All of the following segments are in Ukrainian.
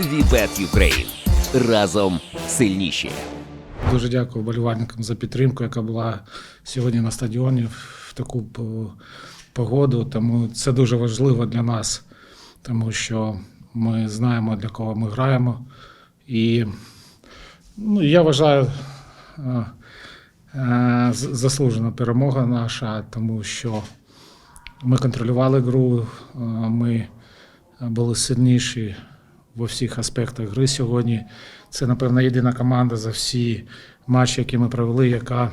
Вібет Юкрейн. Разом сильніші. Дуже дякую болівальникам за підтримку, яка була сьогодні на стадіоні в таку погоду. Тому це дуже важливо для нас, тому що ми знаємо, для кого ми граємо. І ну, я вважаю, е, е, заслужена перемога наша, тому що ми контролювали гру, е, ми були сильніші в усіх аспектах гри сьогодні. Це, напевно, єдина команда за всі матчі, які ми провели, яка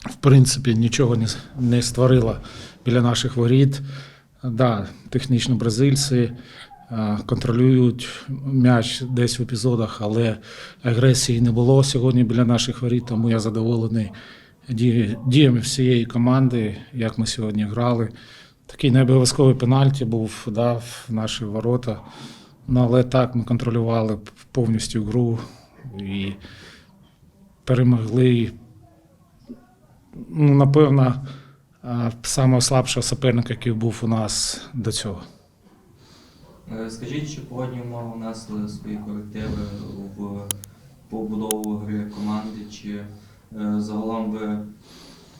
в принципі нічого не, не створила біля наших воріт. Да, технічно бразильці е, контролюють м'яч десь в епізодах, але агресії не було сьогодні біля наших воріт, тому я задоволений діями всієї команди, як ми сьогодні грали. Такий необов'язковий пенальті був да, в наші ворота. Ну, але так ми контролювали повністю гру і перемогли. Ну, напевно, самого слабшого суперника, який був у нас до цього. Е, Скажіть, чи погодні умови внесли свої корективи в побудову гри команди, чи е, загалом ви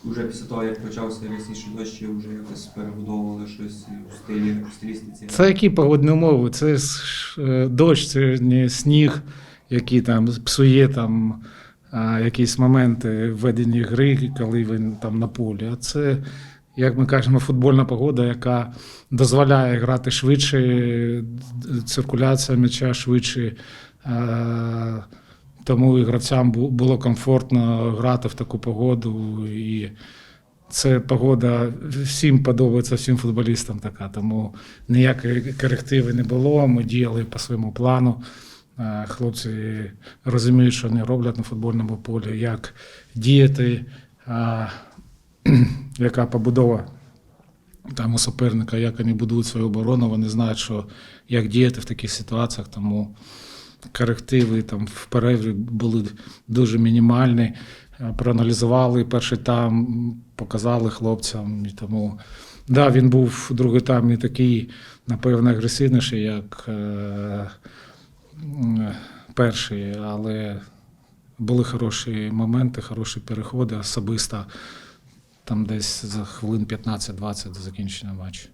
вже після того, як почався рясніший дощ, вже якось перебудовували щось у стилі стилістиці? Це які погодні умови? Це е, дощ, це не сніг, який там псує там якісь моменти введення гри, коли він там на полі. А це, як ми кажемо, футбольна погода, яка дозволяє грати швидше, циркуляція м'яча швидше. Тому і гравцям було комфортно грати в таку погоду. І це погода всім подобається, всім футболістам така. Тому ніякої корективи не було. Ми діяли по своєму плану. Е, Хлопці розуміють, що вони роблять на футбольному полі, як діяти, яка побудова там у суперника, як вони будують свою оборону, вони знають, що як діяти в таких ситуаціях, тому корективи там в перерві були дуже мінімальні. Е, Проаналізували перший там, показали хлопцям. І тому да, він був другий там не такий, напевно, агресивніший, як е, перший, але були хороші моменти, хороші переходи особисто. Там десь за хвилин 15-20 до закінчення матчу.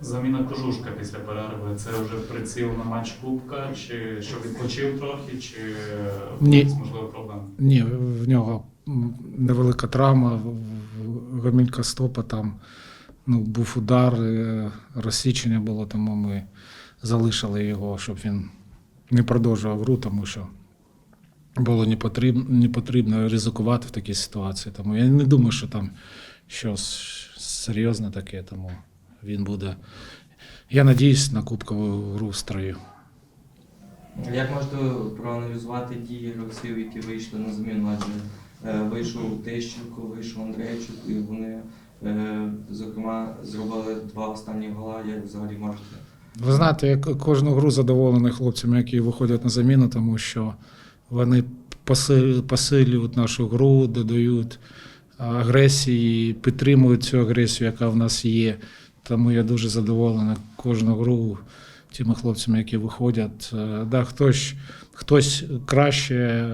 Заміна кожушка після перерви це вже приціл на матч Кубка, чи що відпочив трохи, чи Ні. можливо проблеми? Ні, в нього невелика травма, гомілька стопа, там ну, був удар, е, розсічення було, тому ми залишили його, щоб він не продовжував гру, тому що було не потрібно, не потрібно ризикувати в такій ситуації. Тому я не думаю, що там щось серйозне таке, тому він буде. Я надіюсь на кубкову гру строю. Як можете проаналізувати дії гравців, які вийшли на зміну? Адже е, вийшов Тищенко, вийшов Андрейчук, і вони, е, зокрема, зробили два останні гола. Як взагалі можете? Ви знаєте, я кожну гру задоволений хлопцями, які виходять на заміну, тому що вони посилюють нашу гру, додають агресії, підтримують цю агресію, яка в нас є. Тому я дуже задоволений кожну гру тими хлопцями, які виходять. Е, Да, хтось, хтось краще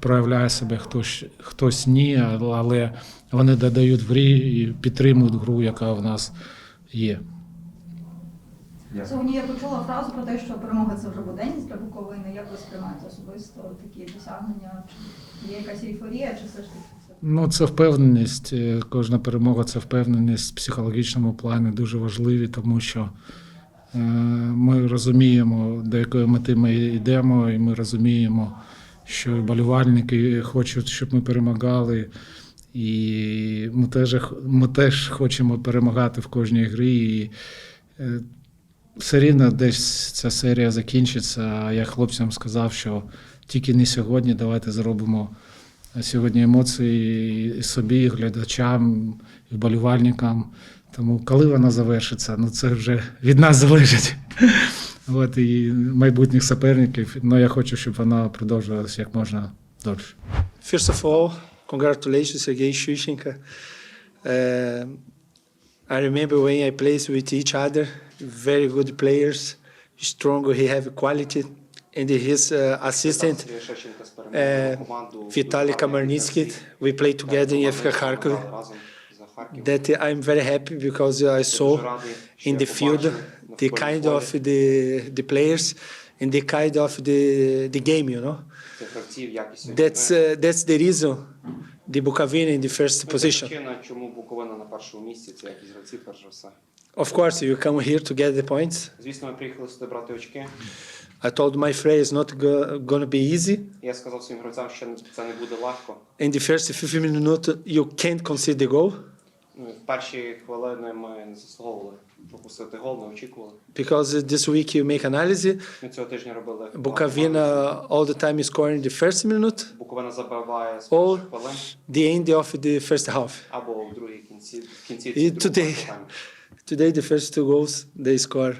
проявляє себе, хтось, хтось ні, але вони додають в грі і підтримують гру, яка в нас є. Сьогодні я почула фразу про те, що перемога це вже буденність для Буковини. Як ви сприймаєте особисто такі досягнення? Чи є якась ейфорія, чи все ж таки? Ну, це впевненість. Е, Кожна перемога це впевненість в психологічному плані дуже важливі, тому що е, ми розуміємо, до якої мети ми йдемо, і ми розуміємо, що болівальники хочуть, щоб ми перемагали. І ми теж, ми теж хочемо перемагати в кожній грі. І, е, все рівно десь ця серія закінчиться. Я хлопцям сказав, що тільки не сьогодні, давайте зробимо сьогодні емоції і собі, і глядачам, і вболівальникам. Тому коли вона завершиться, ну це вже від нас залежить. От, і майбутніх суперників. Ну я хочу, щоб вона продовжувалася як можна довше. First of all, congratulations again, Shushenka. Uh, I remember when I played with each other, very good players, strong. He have quality, and his uh, assistant uh, Vitaly Kamarnitsky. We played together in FK Kharkov. That I'm very happy because I saw in the field the kind of the the players and the kind of the the game, you know. That's uh, that's the reason the Bukovina in the first position. Of course, you come here to get the points. Звісно, ми приїхали сюди брати очки. I told my friend it's not go- gonna be easy. Я сказав своїм гравцям, що це не буде легко. In the first 15 minutes, you can't concede the goal Ну, в перші хвилини ми не заслуговували пропустити гол, не очікували. because this week you make analysis. Ми цього тижня робили. Bukovina all the time is scoring the first minute Буковина забиває з All- перших хвилин the end of the first half. або в другій кінці в кінці І другого today- тайму. Today, the first two goals they score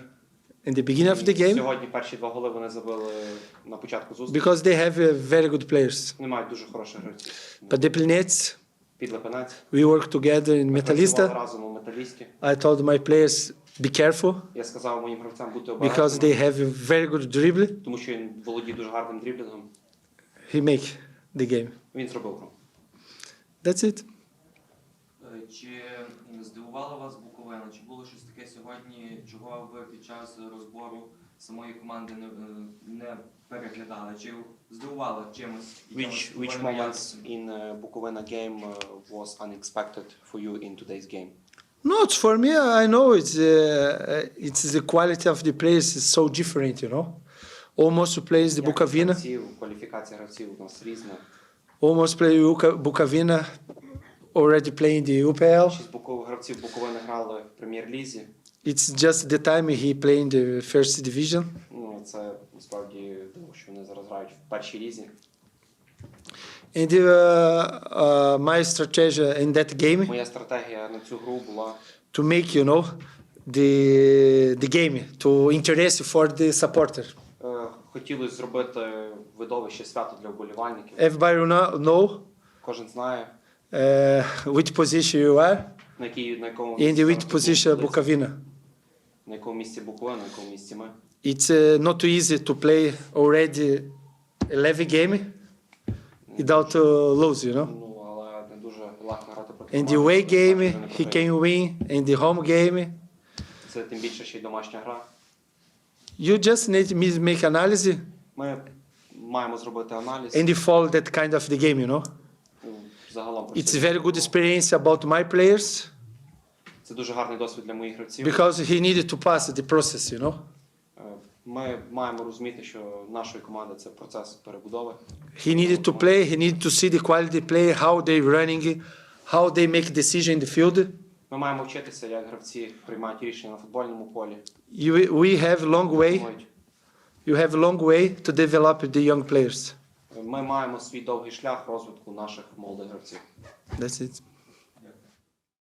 in the beginning of the game Сьогодні перші два голи вони забили на початку зустрічі. because they have uh, very good players. Вони мають дуже хороших гравців. But the Plinets, Підлепенець. we work together in Ми працювали Metalista. разом у металісті. I told my players be careful Я сказав моїм гравцям бути because обережними, they have a very good dribbling. тому що він володіє дуже гарним дріблінгом. He make the game. Він зробив гру. That's it. Е, Чи здивувала вас Буковина? Чи було щось таке сьогодні, чого ви під час розбору самої команди не, е, не переглядали? Чи здивувала чимось? Which which moments in uh, Bukovina game uh, was unexpected for you in today's game? No, it's for me. I know it's uh, it's the quality of the players is so different. You know, almost plays the Bukovina. кваліфікація гравців у нас різна. Almost play Bukovina. Already playing the UPL. Шість Буко- гравців Буковини грали в прем'єр-лізі. It's just the time he playing the first division. Ну, це насправді тому, що вони зараз грають в першій лізі. And uh, uh, my strategy in that game Моя стратегія на цю гру була to make you know the the game to interest for the supporter. е, хотілося зробити видовище свято для вболівальників. Everybody know, know Кожен знає, uh, which position you are на якій на якому and місці which зараз position Буковина, Bukovina. на якому місці Буковина, на якому місці ми. It's uh, not too easy to play already 11 game without uh, lose, you know. Ну, але не дуже легко грати проти In the команди, away яка game, не he програє. can win. In the home game, Це тим більше ще й домашня гра. you just need to make analysis Ми маємо зробити аналіз. and you follow that kind of the game, you know. Ну, Загалом It's працюємо. very good experience about my players Це дуже гарний досвід для моїх гравців. because he needed to pass the process, you know. Е, Ми маємо розуміти, що нашої команди це процес перебудови. He needed to play. He needed to see the quality play, how they running, how they make decision in the field. Ми маємо вчитися, як гравці приймають рішення на футбольному полі. You, we have long way. Думають. You have long way to develop the young players. Ми маємо свій довгий шлях розвитку наших молодих гравців. That's it.